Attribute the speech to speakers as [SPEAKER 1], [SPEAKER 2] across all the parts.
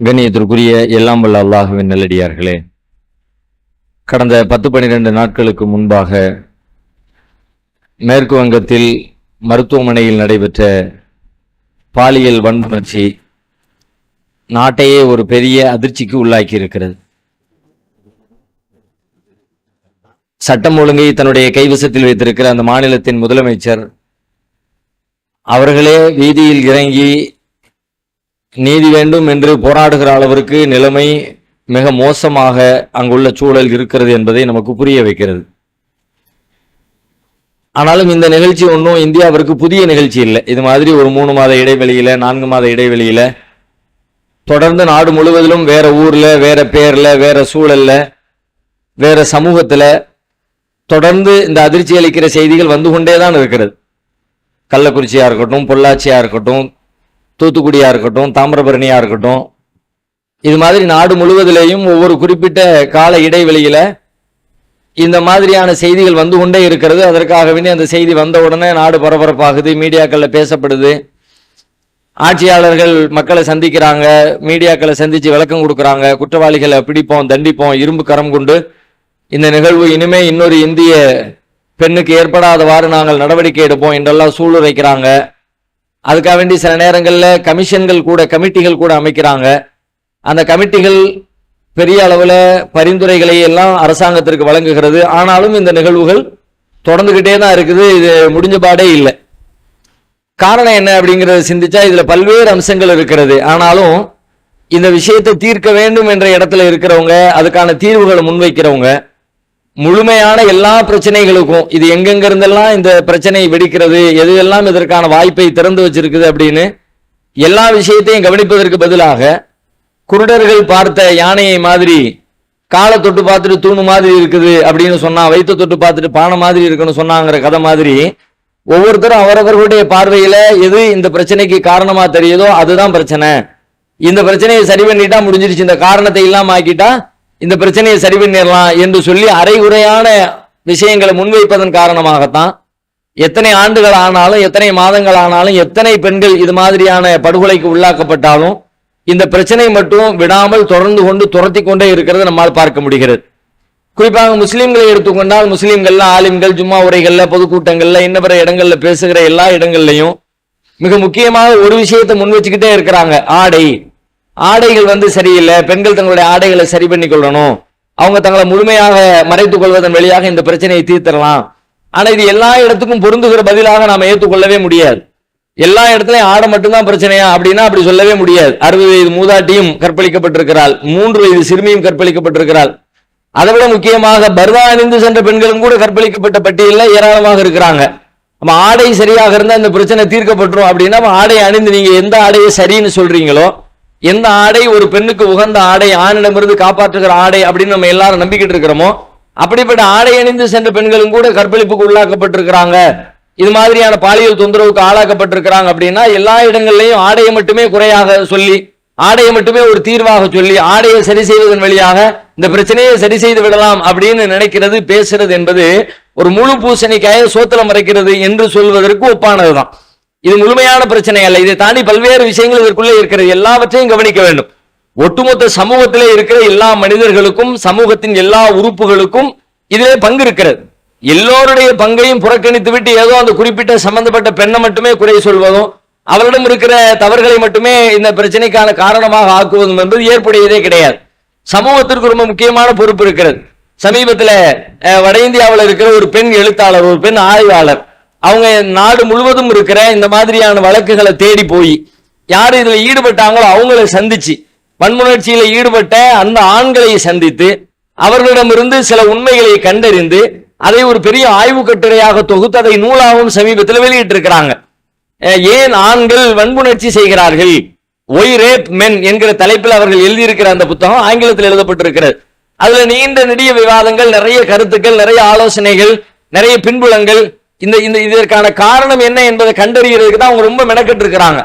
[SPEAKER 1] கண்ணியத்திற்குரிய எல்லாம் வல்ல அல்லாஹுவின் நல்லடியார்களே கடந்த பத்து பனிரெண்டு நாட்களுக்கு முன்பாக மேற்கு வங்கத்தில் மருத்துவமனையில் நடைபெற்ற பாலியல் வன்புணர்ச்சி நாட்டையே ஒரு பெரிய அதிர்ச்சிக்கு உள்ளாக்கி இருக்கிறது சட்டம் ஒழுங்கை தன்னுடைய கைவசத்தில் வைத்திருக்கிற அந்த மாநிலத்தின் முதலமைச்சர் அவர்களே வீதியில் இறங்கி நீதி வேண்டும் என்று போராடுகிற அளவிற்கு நிலைமை மிக மோசமாக அங்குள்ள சூழல் இருக்கிறது என்பதை நமக்கு புரிய வைக்கிறது. ஆனாலும் இந்த நிகழ்ச்சி ஒன்றும் இந்தியாவிற்கு புதிய நிகழ்ச்சி இல்லை. இது மாதிரி ஒரு மூணு மாத இடைவெளியில நான்கு மாத இடைவெளியில தொடர்ந்து நாடு முழுவதிலும் வேற ஊர்ல வேற பேர்ல வேற சூழல்ல வேற சமூகத்துல தொடர்ந்து இந்த அதிர்ச்சி அளிக்கிற செய்திகள் வந்து கொண்டே தான் இருக்கிறது. கள்ளக்குறிச்சியா இருக்கட்டும் பொள்ளாச்சியா இருக்கட்டும் தூத்துக்குடியா இருக்கட்டும் தாமிரபரணியா இருக்கட்டும் இது மாதிரி நாடு முழுவதிலேயும் ஒவ்வொரு குறிப்பிட்ட கால இடைவெளியில இந்த மாதிரியான செய்திகள் வந்து கொண்டே இருக்கிறது. அதற்காகவே அந்த செய்தி வந்த உடனே நாடு பரபரப்பாகுது மீடியாக்கள்ல பேசப்படுது. ஆட்சியாளர்கள் மக்களை சந்திக்கிறாங்க மீடியாக்களை சந்திச்சு விளக்கம் கொடுக்குறாங்க குற்றவாளிகளை பிடிப்போம் தண்டிப்போம் இரும்பு கரம் கொண்டு. இந்த நிகழ்வு இனிமே இன்னொரு இந்திய பெண்ணுக்கு ஏற்படாதவாறு நாங்கள் நடவடிக்கை எடுப்போம் என்றெல்லாம் சூளுரைக்கிறாங்க. அதுக்காக வேண்டி சில நேரங்களில் கமிஷன்கள் கூட கமிட்டிகள் கூட அமைக்கிறாங்க. அந்த கமிட்டிகள் பெரிய அளவில் பரிந்துரைகளை எல்லாம் அரசாங்கத்திற்கு வழங்குகிறது. ஆனாலும் இந்த நிகழ்வுகள் தொடர்ந்துகிட்டே தான் இருக்குது. இது முடிஞ்ச பாடே இல்லை. காரணம் என்ன அப்படிங்கிறத சிந்திச்சா இதில் பல்வேறு அம்சங்கள் இருக்கிறது. ஆனாலும் இந்த விஷயத்தை தீர்க்க வேண்டும் என்ற இடத்துல இருக்கிறவங்க அதுக்கான தீர்வுகளை முன்வைக்கிறவங்க முழுமையான எல்லா பிரச்சனைகளுக்கும் இது எங்கெங்க இருந்தெல்லாம் இந்த பிரச்சனை வெடிக்கிறது எது எல்லாம் இதற்கான வாய்ப்பை திறந்து வச்சிருக்குது அப்படின்னு எல்லா விஷயத்தையும் கவனிப்பதற்கு பதிலாக குருடர்கள் பார்த்த யானையை மாதிரி காலை தொட்டு பார்த்துட்டு தூணு மாதிரி இருக்குது அப்படின்னு சொன்னா வயிற்று தொட்டு பார்த்துட்டு பானை மாதிரி இருக்குன்னு சொன்னாங்கிற கதை மாதிரி ஒவ்வொருத்தரும் அவரவர்களுடைய பார்வையில எது இந்த பிரச்சனைக்கு காரணமா தெரியுதோ அதுதான் பிரச்சனை. இந்த பிரச்சனையை சரி பண்ணிட்டா முடிஞ்சிருச்சு. இந்த காரணத்தை இல்லாம ஆக்கிட்டா இந்த பிரச்சனையை சரி பண்ணிடலாம் என்று சொல்லி அரைகுறையான விஷயங்களை முன்வைப்பதன் காரணமாகத்தான் எத்தனை ஆண்டுகள் ஆனாலும் எத்தனை மாதங்கள் ஆனாலும் எத்தனை பெண்கள் இது மாதிரியான படுகொலைக்கு உள்ளாக்கப்பட்டாலும் இந்த பிரச்சனை மட்டும் விடாமல் தொடர்ந்து கொண்டு துரத்தி கொண்டே இருக்கிறது நம்மால் பார்க்க முடிகிறது. குறிப்பாக முஸ்லீம்களை எடுத்துக்கொண்டால் முஸ்லீம்கள்ல ஆலிம்கள் ஜும்மா உரைகள்ல பொதுக்கூட்டங்கள்ல இன்ன பிற இடங்கள்ல பேசுகிற எல்லா இடங்கள்லையும் மிக முக்கியமாக ஒரு விஷயத்தை முன் வச்சுக்கிட்டே இருக்கிறாங்க. ஆடை ஆடைகள் வந்து சரியில்லை பெண்கள் தங்களுடைய ஆடைகளை சரி பண்ணி கொள்ளணும் அவங்க தங்களை முழுமையாக மறைத்துக் கொள்வதன் வழியாக இந்த பிரச்சனையை தீர்த்திடலாம். ஆனா இது எல்லா இடத்துக்கும் பொருந்துகிற பதிலாக நாம் ஏற்றுக்கொள்ளவே முடியாது. எல்லா இடத்துலயும் ஆடை மட்டும்தான் பிரச்சனையா அப்படின்னா அப்படி சொல்லவே முடியாது. அறுபது வயது மூதாட்டியும் கற்பழிக்கப்பட்டிருக்கிறாள். மூன்று வயது சிறுமியும் கற்பழிக்கப்பட்டிருக்கிறாள். அதை விட முக்கியமாக பர்வா அணிந்து சென்ற பெண்களும் கூட கற்பழிக்கப்பட்ட பட்டியலில் ஏராளமாக இருக்கிறாங்க. நம்ம ஆடை சரியாக இருந்தால் இந்த பிரச்சனை தீர்க்கப்பட்டுரும் அப்படின்னா நம்ம ஆடை அணிந்து நீங்க எந்த ஆடையை சரின்னு சொல்றீங்களோ எந்த ஆடை ஒரு பெண்ணுக்கு உகந்த ஆடை ஆணிடமிருந்து காப்பாற்றுகிற ஆடை அப்படின்னு நம்ம எல்லாரும் நம்பிக்கிட்டு இருக்கிறோமோ அப்படிப்பட்ட ஆடை அணிந்து சென்ற பெண்களும் கூட கற்பழிப்புக்கு உள்ளாக்கப்பட்டிருக்கிறாங்க. இது மாதிரியான பாலியல் தொந்தரவுக்கு ஆளாக்கப்பட்டிருக்கிறாங்க அப்படின்னா எல்லா இடங்கள்லையும் ஆடையை மட்டுமே குறையாக சொல்லி ஆடையை மட்டுமே ஒரு தீர்வாக சொல்லி ஆடையை சரி செய்வதன் வழியாக இந்த பிரச்சனையை சரி செய்து விடலாம் அப்படின்னு நினைக்கிறது பேசுறது என்பது ஒரு முழு பூசணிக்காய சோத்துல மறைக்கிறது என்று சொல்வதற்கு ஒப்பானதுதான். இது முழுமையான பிரச்சனை அல்ல. இதை தாண்டி பல்வேறு விஷயங்கள் இதற்குள்ளே இருக்கிறது. எல்லாவற்றையும் கவனிக்க வேண்டும். ஒட்டுமொத்த சமூகத்திலே இருக்கிற எல்லா மனிதர்களுக்கும் சமூகத்தின் எல்லா உறுப்புகளுக்கும் இதிலே பங்கு இருக்கிறது. எல்லோருடைய பங்கையும் புறக்கணித்து விட்டு ஏதோ அந்த குறிப்பிட்ட சம்பந்தப்பட்ட பெண்ணை மட்டுமே குறை சொல்வதும் அவரிடம் இருக்கிற தவறுகளை மட்டுமே இந்த பிரச்சனைக்கான காரணமாக ஆக்குவதும் என்பது ஏற்புடையதே கிடையாது. சமூகத்திற்கு ரொம்ப முக்கியமான பொறுப்பு இருக்கிறது. சமீபத்தில் வட இந்தியாவில் இருக்கிற ஒரு பெண் எழுத்தாளர் ஒரு பெண் ஆய்வாளர். அவங்க நாடு முழுவதும் இருக்கிற இந்த மாதிரியான வழக்குகளை தேடி போய் யார் இதில் ஈடுபட்டாங்களோ அவங்கள சந்திச்சு வன்முணர்ச்சியில் ஈடுபட்ட அந்த ஆண்களை சந்தித்து அவர்களிடமிருந்து சில உண்மைகளை கண்டறிந்து அதை ஒரு பெரிய ஆய்வு கட்டுரையாக தொகுத்து அதை நூலாகவும் சமீபத்தில் வெளியிட்டிருக்கிறாங்க. ஏன் ஆண்கள் வன்புணர்ச்சி செய்கிறார்கள்? ஒய் ரேப் மென் என்கிற தலைப்பில் அவர்கள் எழுதியிருக்கிற அந்த புத்தகம் ஆங்கிலத்தில் எழுதப்பட்டிருக்கிறது. அதுல நீண்ட நெடிய விவாதங்கள் நிறைய கருத்துக்கள் நிறைய ஆலோசனைகள் நிறைய பின்புலங்கள் இந்த இந்த இதற்கான காரணம் என்ன என்பதை கண்டறிகிறதுக்கு தான் அவங்க ரொம்ப மெனக்கெட்டு இருக்கிறாங்க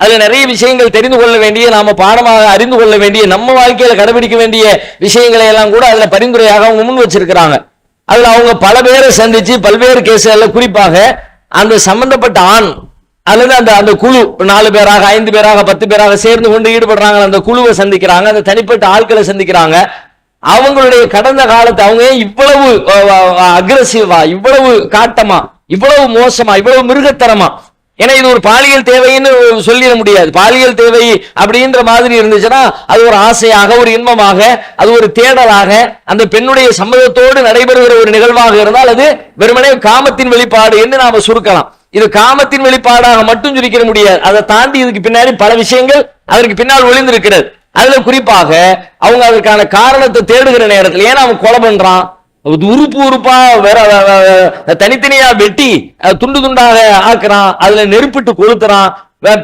[SPEAKER 1] அதில் நிறைய விஷயங்கள் தெரிந்து கொள்ள வேண்டிய நாம பாடமாக அறிந்து கொள்ள வேண்டிய நம்ம வாழ்க்கையில கடைபிடிக்க வேண்டிய விஷயங்களை எல்லாம் கூட அதுல பரிந்துரையாக அவங்க முன் வச்சிருக்கிறாங்க. அதுல அவங்க பல பேரை சந்திச்சு பல்வேறு கேசுகள்ல குறிப்பாக அந்த சம்பந்தப்பட்ட ஆண் அல்லது அந்த அந்த குழு நாலு பேராக ஐந்து பேராக பத்து பேராக சேர்ந்து கொண்டு ஈடுபடுறாங்க. அந்த குழுவை சந்திக்கிறாங்க. அந்த தனிப்பட்ட ஆட்களை சந்திக்கிறாங்க. அவங்களுடைய கடந்த காலத்தை அவங்க ஏன் இவ்வளவு அக்ரஸிவா இவ்வளவு காட்டமா இவ்வளவு மோசமா இவ்வளவு மிருகத்தரமா ஏன்னா இது ஒரு பாலியல் தேவைன்னு சொல்லிட முடியாது. பாலியல் தேவை அப்படின்ற மாதிரி இருந்துச்சுன்னா அது ஒரு ஆசையாக ஒரு இன்பமாக அது ஒரு தேடலாக அந்த பெண்ணுடைய சம்மதத்தோடு நடைபெறுகிற ஒரு நிகழ்வாக இருந்தால் அது வெறுமனே காமத்தின் வெளிப்பாடு என்று நாம சுருக்கலாம். இது காமத்தின் வெளிப்பாடாக மட்டும் சுருக்கிட முடியாது. அதை தாண்டி இதுக்கு பின்னாடி பல விஷயங்கள் அதற்கு பின்னால் ஒளிந்திருக்கிறது. அதுல குறிப்பாக அவங்க அதற்கான காரணத்தை தேடுகிற நேரத்தில் ஏன்னா அவன் கொலை பண்றான்? உறுப்பு உறுப்பா வேற தனித்தனியா வெட்டி துண்டு துண்டாக ஆக்குறான் அதுல நெருப்பிட்டு கொளுத்துறான்.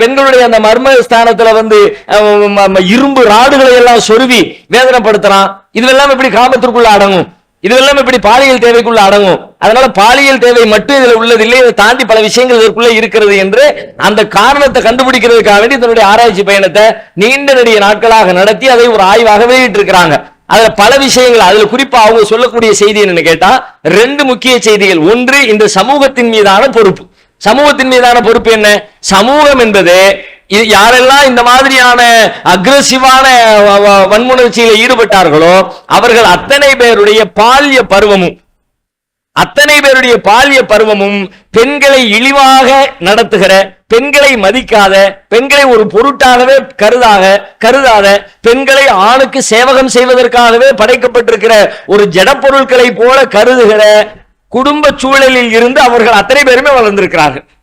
[SPEAKER 1] பெண்களுடைய அந்த மர்ம ஸ்தானத்துல வந்து இரும்பு ராடுகளை எல்லாம் சொருவி வேதனைப்படுத்துறான். இதுவெல்லாம் எப்படி காமத்திற்குள்ள அடங்கும்? இதுவெல்லாம் இப்படி பாலியல் தேவைக்குள்ள அடங்கும். அதனால பாலியல் தேவை மட்டும் இதுல உள்ளதில்லை இதை தாண்டி பல விஷயங்கள் இதற்குள்ள இருக்கிறது என்று அந்த காரணத்தை கண்டுபிடிக்கிறதுக்காக வேண்டி தன்னுடைய ஆராய்ச்சி பயணத்தை நீண்ட நெடிய நாட்களாக நடத்தி அதை ஒரு ஆய்வாக வெளியிட்டு இருக்கிறாங்க அதுல பல விஷயங்கள் அதுல குறிப்பா அவங்க சொல்லக்கூடிய செய்தி என்னன்னு கேட்டா ரெண்டு முக்கிய செய்திகள். ஒன்று இந்த சமூகத்தின் மீதான பொறுப்பு. சமூகத்தின் மீதான பொறுப்பு என்ன? சமூகம் என்பது யாரெல்லாம் இந்த மாதிரியான அக்ரசிவான வ- வ- ஈடுபட்டார்களோ அவர்கள் அத்தனை பேருடைய பால்ய பருவமும் அத்தனை பேருடைய பால்ய பருவமும் பெண்களை இழிவாக நடத்துகிற பெண்களை மதிக்காத பெண்களை ஒரு பொருட்டாகவே கருதாக கருதாத பெண்களை ஆணுக்கு சேவகம் செய்வதற்காகவே படைக்கப்பட்டிருக்கிற ஒரு ஜடப்பொருட்களை போல கருதுகிற குடும்ப சூழலில் இருந்து அவர்கள் அத்தனை பேருமே வளர்ந்திருக்கிறார்கள்.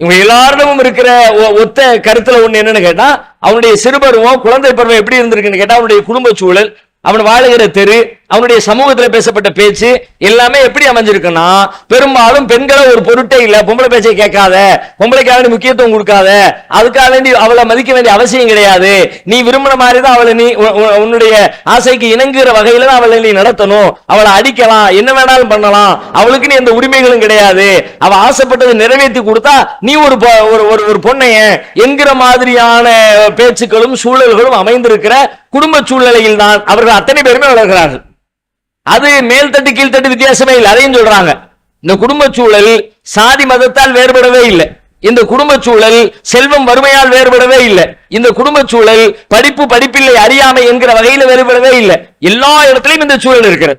[SPEAKER 1] இவங்க எல்லாரிடமும் இருக்கிற ஒ- ஒத்த கருத்துல ஒண்ணு என்னன்னு கேட்டா அவனுடைய சிறுபருவம் குழந்தை பருவம் எப்படி இருந்திருக்குன்னு கேட்டா அவனுடைய குடும்ப சூழல் அவன் வாழுகிற தெரு அவனுடைய சமூகத்துல பேசப்பட்ட பேச்சு எல்லாமே எப்படி அமைஞ்சிருக்குன்னா பெரும்பாலும் பெண்களை ஒரு பொருட்டே இல்ல பொம்பளை பேச்சை கேட்காத பொம்பளைக்காக வேண்டி முக்கியத்துவம் கொடுக்காத அதுக்காக வேண்டி அவளை மதிக்க வேண்டிய அவசியம் கிடையாது. நீ விரும்பின மாதிரி தான் அவளை நீ உன்னுடைய ஆசைக்கு இணங்குகிற வகையில தான் அவளை நீ நடத்தணும். அவளை அடிக்கலாம் என்ன வேணாலும் பண்ணலாம். அவளுக்கு நீ எந்த உரிமைகளும் கிடையாது. அவ ஆசைப்பட்டதை நிறைவேற்றி கொடுத்தா நீ ஒரு பொ- ஒரு ஒரு ஒரு பொண்ணைய என்கிற மாதிரியான பேச்சுக்களும் சூழல்களும் அமைந்திருக்கிற குடும்ப சூழ்நிலையில் தான் அவர்கள் அத்தனை பேருமே வளர்கிறார்கள். அது மேல் தட்டு கீழ்த்தட்டு வித்தியாசமே இல்லை. அதையும் சொல்றாங்க. இந்த குடும்ப சூழல் சாதி மதத்தால் வேறுபடவே இல்லை. இந்த குடும்ப சூழல் செல்வம் வறுமையால் வேறுபடவே இல்லை. இந்த குடும்ப சூழல் படிப்பு படிப்பில்லை அறியாமை என்கிற வகையில வேறுபடவே இல்லை. எல்லா இடத்துலயும் இந்த சூழல் இருக்கிறது.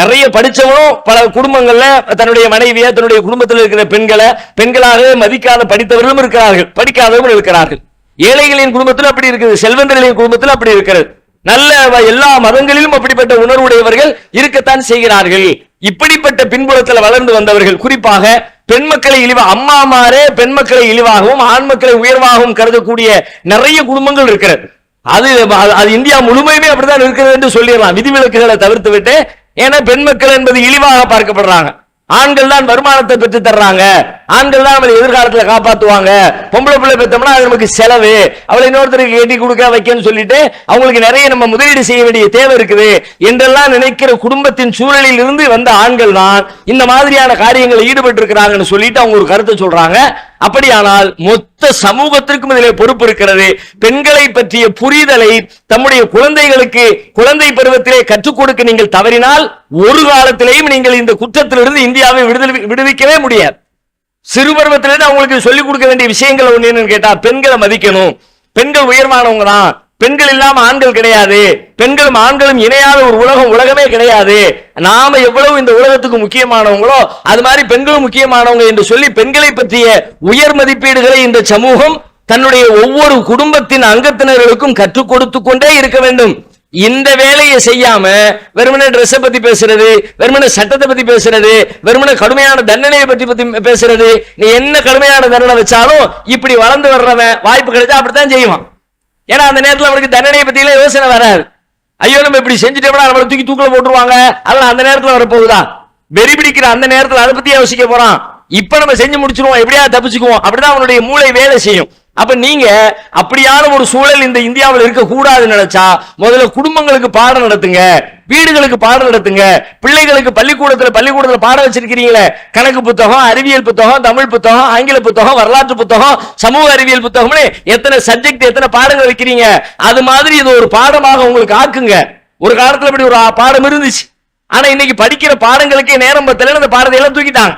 [SPEAKER 1] நிறைய படிச்சவனும் பல குடும்பங்கள்ல தன்னுடைய மனைவிய தன்னுடைய குடும்பத்தில் இருக்கிற பெண்களை பெண்களாக மதிக்காத படித்தவர்களும் இருக்கிறார்கள் படிக்காதவர்களும் இருக்கிறார்கள். ஏழைகளின் குடும்பத்தில் அப்படி இருக்குது செல்வந்தர்களின் குடும்பத்தில் அப்படி இருக்கிறது. நல்ல வ- எல்லா மதங்களிலும் அப்படிப்பட்ட உணர்வுடையவர்கள் இருக்கத்தான் செய்கிறார்கள். இப்படிப்பட்ட பின்புலத்தில் வளர்ந்து வந்தவர்கள் குறிப்பாக பெண் மக்களை இழிவா அம்மாமாரே பெண் மக்களை இழிவாகவும் ஆண் மக்களை உயர்வாகவும் கருதக்கூடிய நிறைய குடும்பங்கள் இருக்கிறது. அது அது- அது இந்தியா முழுமையுமே அப்படிதான் இருக்கிறது என்று சொல்லிடலாம். விதிவிலக்குகளை தவிர்த்து விட்டு ஏன்னா பெண் மக்கள் என்பது இழிவாக பார்க்கப்படுறாங்க. ஆண்கள் தான் வருமானத்தை பெற்று தர்றாங்க. ஆண்கள் தான் நம்மளை எதிர்காலத்துல காப்பாத்துவாங்க. பொம்பளை பிள்ளை பெற்றோம்னா அது நமக்கு செலவு. அவளை இன்னொருத்தருக்கு கட்டி கொடுக்க வைக்கன்னு சொல்லிட்டு அவங்களுக்கு நிறைய நம்ம முதலீடு செய்ய வேண்டிய தேவை இருக்குது. என்றெல்லாம் நினைக்கிற குடும்பத்தின் சூழலில் இருந்து வந்த ஆண்கள் தான் இந்த மாதிரியான காரியங்களில் ஈடுபட்டு இருக்கிறாங்கன்னு சொல்லிட்டு அவங்க ஒரு கருத்தை சொல்றாங்க. அப்படியானால் மொத்த சமூகத்திற்கும் இதிலே பொறுப்பு இருக்கிறது. பெண்களை பற்றிய புரிதலை தம்முடைய குழந்தைகளுக்கு குழந்தை பருவத்திலே கற்றுக் கொடுக்க நீங்கள் தவறினால் ஒரு காலத்திலேயும் நீங்கள் இந்த குற்றத்திலிருந்து இந்தியாவை விடுதலை விடுவிக்கவே முடியாது. சிறு பருவத்திலிருந்து அவங்களுக்கு சொல்லிக் கொடுக்க வேண்டிய விஷயங்கள் ஒண்ணு என்னன்னு கேட்டா பெண்களை மதிக்கணும். பெண்கள் உயர்வானவங்க தான். பெண்கள் இல்லாம ஆண்கள் கிடையாது. பெண்களும் ஆண்களும் இணையாத ஒரு உலகம் உலகமே கிடையாது. நாம எவ்வளவு இந்த உலகத்துக்கு முக்கியமானவங்களோ அது மாதிரி பெண்களும் முக்கியமானவங்க என்று சொல்லி பெண்களை பற்றிய உயர் மதிப்பீடுகளை இந்த சமூகம் தன்னுடைய ஒவ்வொரு குடும்பத்தின் அங்கத்தினர்களுக்கும் கற்றுக் கொடுத்து கொண்டே இருக்க வேண்டும். இந்த வேலையை செய்யாம வெறுமனை ட்ரெஸ்ஸை பத்தி பேசுறது வெறுமனை சட்டத்தை பத்தி பேசுறது வெறுமனை கடுமையான தண்டனையை பத்தி பத்தி பேசுறது நீ என்ன கடுமையான தண்டனை வச்சாலும் இப்படி வளர்ந்து வர்றவன் வாய்ப்பு கிடைச்சா அப்படித்தான் செய்வான். ஏன்னா அந்த நேரத்தில் அவனுக்கு தண்டனையை பத்தி யோசனை வராது. ஐயோ நம்ம இப்படி செஞ்சுட்டோம்னா நம்மளை தூக்கி தூக்கில போட்டுருவாங்க. அதெல்லாம் அந்த நேரத்தில் வரப்போகுதா? வெறி பிடிக்கிற அந்த நேரத்தில் அதை பற்றி யோசிக்க போகிறான் இப்போ நம்ம செஞ்சு முடிச்சிருவோம் எப்படியா தப்பிச்சுக்குவோம். அப்படிதான் அவனுடைய மூளை வேலை செய்யும். அப்ப நீங்க அப்படியான ஒரு சூழல் இந்த இந்தியாவில் இருக்க கூடாதுன்னு நினைச்சா முதல்ல குடும்பங்களுக்கு பாடம் நடத்துங்க வீடுகளுக்கு பாடம் நடத்துங்க பிள்ளைகளுக்கு பள்ளிக்கூடத்துல பள்ளிக்கூடத்துல பாடம் வச்சிருக்கிறீங்களே கணக்கு புத்தகம் அறிவியல் புத்தகம் தமிழ் புத்தகம் ஆங்கில புத்தகம் வரலாற்று புத்தகம் சமூக அறிவியல் புத்தகம்னு எத்தனை சப்ஜெக்ட் எத்தனை பாடங்கள் வைக்கிறீங்க? அது மாதிரி இது ஒரு பாடமாக உங்களுக்கு ஆக்குங்க. ஒரு காலத்துல இப்படி ஒரு பாடம் இருந்துச்சு. ஆனா இன்னைக்கு படிக்கிற பாடங்களுக்கே நேரம் பத்தல அந்த பாடத்தை எல்லாம் தூக்கிட்டாங்க.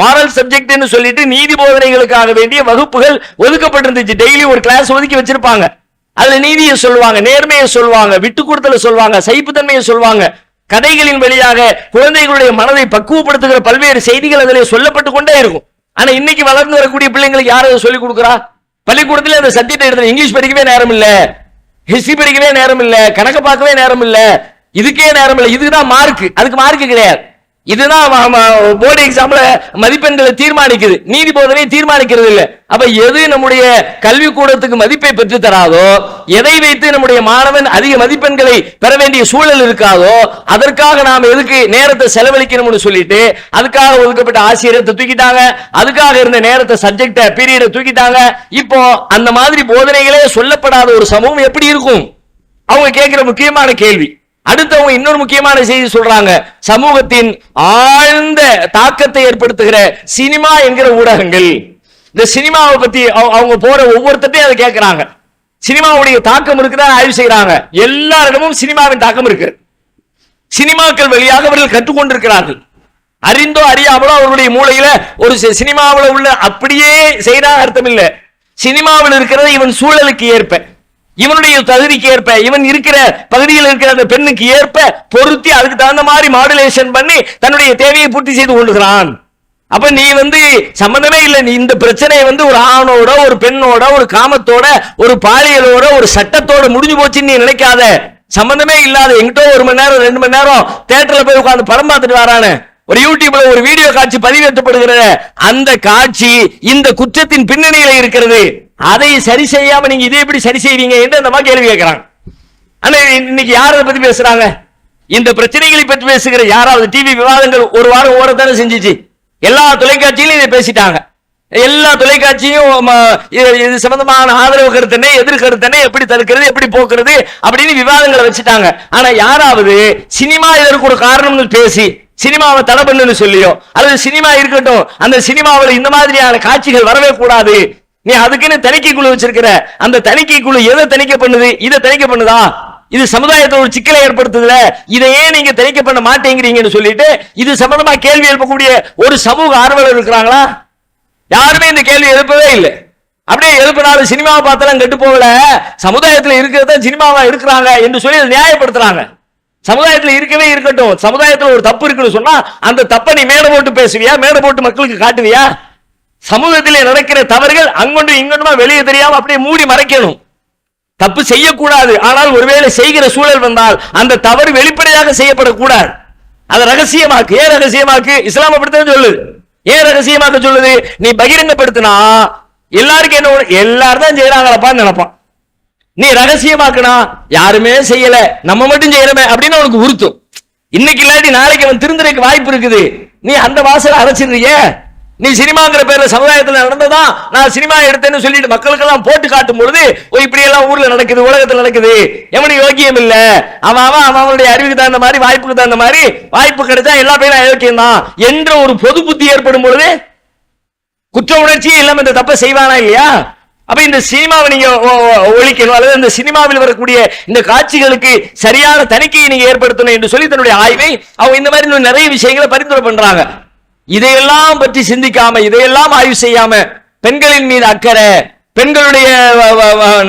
[SPEAKER 2] மாரல் சப்ஜெக்ட்னு சொல்லிட்டு நீதி போதனைகளுக்காக வேண்டிய வகுப்புகள் ஒதுக்கப்பட்டிருந்துச்சு. டெய்லி ஒரு கிளாஸ் ஒதுக்கி வச்சிருப்பாங்க. அதுல நீதியை சொல்லுவாங்க நேர்மையை சொல்லுவாங்க விட்டு கொடுத்தல சொல்லுவாங்க சைப்புத்தன்மையை சொல்லுவாங்க. கதைகளின் வழியாக குழந்தைகளுடைய மனதை பக்குவப்படுத்துகிற பல்வேறு செய்திகள் அதிலே சொல்லப்பட்டு கொண்டே இருக்கும். ஆனா இன்னைக்கு வளர்ந்து வரக்கூடிய பிள்ளைங்களுக்கு யார் அதை சொல்லிக் கொடுக்குறா? பள்ளிக்கூடத்துல அந்த சப்ஜெக்ட் எடுத்து இங்கிலீஷ் படிக்கவே நேரம் இல்ல. ஹிஸ்டரி படிக்கவே நேரம் இல்ல. கணக்கு பார்க்கவே நேரம் இல்ல. இதுக்கே நேரம் இல்ல. இதுதான் மார்க் அதுக்கு மார்க் கிடையாது. இதுதான் போர்டு எக்ஸாம்ல மதிப்பெண்களை தீர்மானிக்குது. நீதி போதனை தீர்மானிக்கிறது இல்ல. அப்ப எது நம்முடைய கல்வி கூடத்துக்கு மதிப்பை பெற்று தராதோ எதை வைத்து நம்முடைய மாணவன் அதிக மதிப்பெண்களை பெற வேண்டிய சூழல் இருக்காதோ அதற்காக நாம் எதுக்கு நேரத்தை செலவழிக்கணும்னு சொல்லிட்டு அதுக்காக ஒதுக்கப்பட்ட ஆசிரியத்தை தூக்கிட்டாங்க. அதுக்காக இருந்த நேரத்தை சப்ஜெக்ட பீரியட தூக்கிட்டாங்க. இப்போ அந்த மாதிரி போதனைகளே சொல்லப்படாத ஒரு சமூகம் எப்படி இருக்கும்? அவங்க கேட்கிற முக்கியமான கேள்வி. அடுத்தவங்க இன்னொரு முக்கியமான செய்தி சொல்றாங்க. சமூகத்தின் ஆழ்ந்த தாக்கத்தை ஏற்படுத்துகிற சினிமா என்கிற ஊடகங்கள். இந்த சினிமாவை பத்தி அவங்க போற ஒவ்வொருத்தையும் அதை கேட்கிறாங்க சினிமாவுடைய தாக்கம் இருக்குதா ஆய்வு செய்யறாங்க எல்லாரிடமும் சினிமாவின் தாக்கம் இருக்கு. சினிமாக்கள் வழியாக அவர்கள் கற்றுக்கொண்டிருக்கிறார்கள் அறிந்தோ அறியாமலோ அவருடைய மூளையில ஒரு சினிமாவில் உள்ள அப்படியே செய்தா அர்த்தம் இல்லை. சினிமாவில் இருக்கிறத இவன் சூழலுக்கு ஏற்ப இவனுடைய தகுதிக்கு ஏற்ப இவன் இருக்கிற பகுதியில் இருக்கிற அந்த பெண்ணுக்கு ஏற்ப பொருத்தி அதுக்கு தகுந்த மாதிரி மாடுலேஷன் பண்ணி தன்னுடைய தேவையை பூர்த்தி செய்து கொள்கிறான். அப்ப நீ வந்து சம்பந்தமே இல்லை. நீ இந்த பிரச்சனையை வந்து ஒரு ஆணோட ஒரு பெண்ணோட ஒரு காமத்தோட ஒரு பாலியலோட ஒரு சட்டத்தோட முடிஞ்சு போச்சுன்னு நீ நினைக்காத. சம்பந்தமே இல்லாத எங்கிட்ட ஒரு மணி நேரம் ரெண்டு மணி நேரம் தேட்டர்ல போய் உட்காந்து படம் பார்த்துட்டு வரானே. ஒரு யூடியூப்ல ஒரு வீடியோ காட்சி பதிவேற்றப்படுகிற அந்த காட்சி இந்த குற்றத்தின் பின்னணியில இருக்கிறது. அதை சரி செய்யாம நீங்க இதை எப்படி சரி செய்வீங்க என்று அந்த மாதிரி கேள்வி கேட்கிறாங்க. ஆனா இன்னைக்கு யார் அதை பத்தி பேசுறாங்க? இந்த பிரச்சனைகளை பற்றி பேசுகிற யாராவது டிவி விவாதங்கள் ஒரு வாரம் ஓரத்தானே செஞ்சுச்சு. எல்லா தொலைக்காட்சியிலும் இதை பேசிட்டாங்க. எல்லா தொலைக்காட்சியும் ம, இது- இது சம்பந்தமான ஆதரவு கருத்தனை எதிர் கருத்தனை எப்படி தடுக்கிறது எப்படி போக்குறது அப்படின்னு விவாதங்களை வச்சுட்டாங்க. ஆனா யாராவது சினிமா இதற்கு ஒரு காரணம்னு பேசி சினிமாவை தடை பண்ணுன்னு சொல்லியோ அல்லது சினிமா இருக்கட்டும் அந்த சினிமாவில் இந்த மாதிரியான காட்சிகள் வரவே கூடாது நீ அதுக்குன்னு தணிக்கை குழு வச்சிருக்கிற? அந்த தணிக்கை குழு எதை தணிக்கை பண்ணுது? இதை தணிக்கை பண்ணுதா? இது சமுதாயத்தை ஒரு சிக்கலை ஏற்படுத்துதுல. இதை ஏன் நீங்க தணிக்கை பண்ண மாட்டேங்கிறீங்கன்னு சொல்லிட்டு இது சம்பந்தமா கேள்வி எழுப்பக்கூடிய ஒரு சமூக ஆர்வலர் இருக்கிறாங்களா? யாருமே இந்த கேள்வி எழுப்பவே இல்லை. அப்படியே எழுப்பினாலும் சினிமாவை பார்த்தாலும் கெட்டு போகல. சமுதாயத்தில் இருக்கிறத சினிமாவா இருக்கிறாங்க என்று சொல்லி அதை நியாயப்படுத்துறாங்க. சமுதாயத்தில் இருக்கவே இருக்கட்டும். சமுதாயத்தில் ஒரு தப்பு இருக்குன்னு சொன்னா அந்த தப்பை நீ மேடை போட்டு பேசுவியா? மேடை போட்டு மக்களுக்கு காட்டுவியா? சமூகத்தில் நடக்கிற தவறுகள் அங்கொண்டு இங்கொண்டுமா வெளியே தெரியாம அப்படியே மூடி மறைக்கணும். தப்பு செய்யக்கூடாது. ஆனால் ஒருவேளை செய்கிற சூழல் வந்தால் அந்த தவறு வெளிப்படையாக செய்யப்படக்கூடாது. அதை ரகசியமாக்கு. ஏன் ரகசியமாக்கு? இஸ்லாம் அப்படித்தான் சொல்லுது. ஏன் ரகசியமாக்க சொல்லுது? நீ பகிரங்கப்படுத்தினா எல்லாருக்கும் என்ன எல்லாரும் தான் செய்யறாங்களப்பான்னு நினைப்பான். நீ ரகசியமாக்குனா யாருமே செய்யல. நம்ம மட்டும் செய்யறமே அப்படின்னு அவனுக்கு உறுத்தும். இன்னைக்கு இல்லாட்டி நாளைக்கு அவன் திருந்துறதுக்கு வாய்ப்பு இருக்குது. நீ அந்த வாசலை அரைச்சிடுறிய நீ சினிமாங்கிற பேர்ல சமுதாயத்தில் நடந்ததா? நான் சினிமா எடுத்தேன்னு சொல்லிட்டு மக்களுக்கெல்லாம் போட்டு காட்டும் பொழுது இப்படி எல்லாம் ஊர்ல நடக்குது உலகத்தில் நடக்குது. எவனும் யோக்கியம் இல்ல? அவன் அவன் அவன் அவனுடைய அறிவுக்கு தகுந்த மாதிரி வாய்ப்புக்கு தகுந்த மாதிரி வாய்ப்பு கிடைச்சா எல்லா பேரும் அயோக்கியம் தான் என்ற ஒரு பொது புத்தி ஏற்படும் பொழுது குற்ற உணர்ச்சியே இல்லாம இந்த தப்பை செய்வானா இல்லையா? அப்ப இந்த சினிமாவை நீங்க ஒழிக்கணும் அல்லது இந்த சினிமாவில் வரக்கூடிய இந்த காட்சிகளுக்கு சரியான தணிக்கையை நீங்க ஏற்படுத்தணும் என்று சொல்லி தன்னுடைய ஆய்வை அவங்க இந்த மாதிரி இன்னும் நிறைய விஷயங்களை பரிந்துரை பண்றாங்க. இதையெல்லாம் பற்றி சிந்திக்காம இதையெல்லாம் ஆய்வு செய்யாம பெண்களின் மீது அக்கறை பெண்களுடைய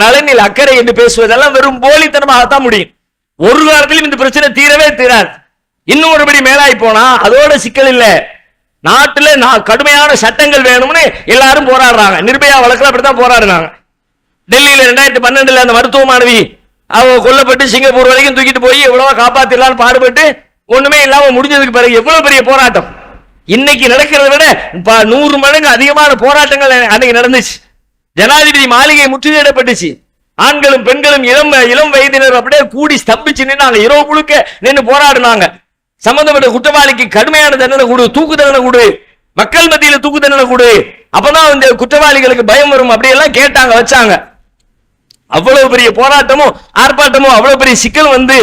[SPEAKER 2] நலனில் அக்கறை என்று பேசுவதெல்லாம் வெறும் போலித்தனமாகத்தான் முடியும். ஒரு காலத்திலும் இந்த பிரச்சனை தீரவே தீராது. இன்னும் ஒருபடி மேலாய் போனா அதோட சிக்கல் இல்ல. நாட்டுல நான் கடுமையான சட்டங்கள் வேணும்னு எல்லாரும் போராடுறாங்க. நிர்பயா வழக்கில் அப்படித்தான் போராடுறாங்க. டெல்லியில ரெண்டாயிரத்தி பன்னெண்டுல அந்த மருத்துவ மாணவி அவ கொல்லப்பட்டு சிங்கப்பூர் வரைக்கும் தூக்கிட்டு போய் எவ்வளவோ காப்பாத்திடலாம்னு பாடுபட்டு ஒண்ணுமே இல்லாம முடிஞ்சதுக்கு பிறகு எவ்வளவு பெரிய போராட்டம்? இன்னைக்கு நடக்கிறத விட நூறு மடங்கு அதிகமான போராட்டங்கள் அன்னைக்கு நடந்துச்சு. ஜனாதிபதி மாளிகை முற்றுகையிடப்பட்டுச்சு. ஆண்களும் பெண்களும் இளம் இளம் வயதினர் அப்படியே கூடி ஸ்தம்பிச்சு நின்னாங்க. இரவு முழுக்க நின்று போராடினாங்க. சம்பந்தப்பட்ட குற்றவாளிக்கு கடுமையான தண்டனை கொடு தூக்கு தண்டனை கொடு மக்கள் மத்தியில தூக்கு தண்டனை கொடு. அப்பதான் இந்த குற்றவாளிகளுக்கு பயம் வரும் அப்படியெல்லாம் கேட்டாங்க வச்சாங்க. அவ்வளவு பெரிய போராட்டமும் ஆர்ப்பாட்டமும் அவ்வளவு பெரிய சிக்கல் வந்து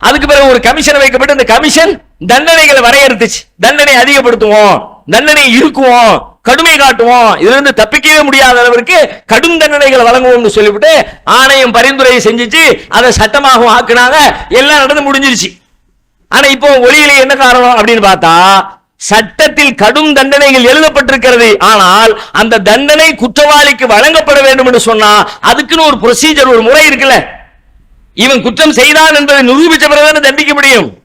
[SPEAKER 2] அதுக்கு பிறகு ஒரு கமிஷன் வைக்கப்பட்டு அந்த கமிஷன் தண்டனைகளை வரையறுத்துச்சு. தண்டனை அதிகப்படுத்துவோம். தண்டனை இருக்குவோம் கடுமை காட்டுவோம். இதுல இருந்து தப்பிக்கவே முடியாத அளவிற்கு கடும் தண்டனைகளை வழங்குவோம்னு சொல்லிவிட்டு ஆணையம் பரிந்துரையை செஞ்சுச்சு. அதை சட்டமாகவும் ஆக்குனாங்க. எல்லாம் நடந்து முடிஞ்சிருச்சு. ஆனா இப்போ ஒளியில என்ன காரணம் அப்படின்னு பார்த்தா சட்டத்தில் கடும் தண்டனைகள் எழுதப்பட்டிருக்கிறது. ஆனால் அந்த தண்டனை குற்றவாளிக்கு வழங்கப்பட வேண்டும் என்று சொன்னா அதுக்குன்னு ஒரு ப்ரொசீஜர் ஒரு முறை இருக்குல்ல. இவன் குற்றம் செய்தான் என்பதை நிரூபிச்ச பிறகு தண்டிக்க முடியும்.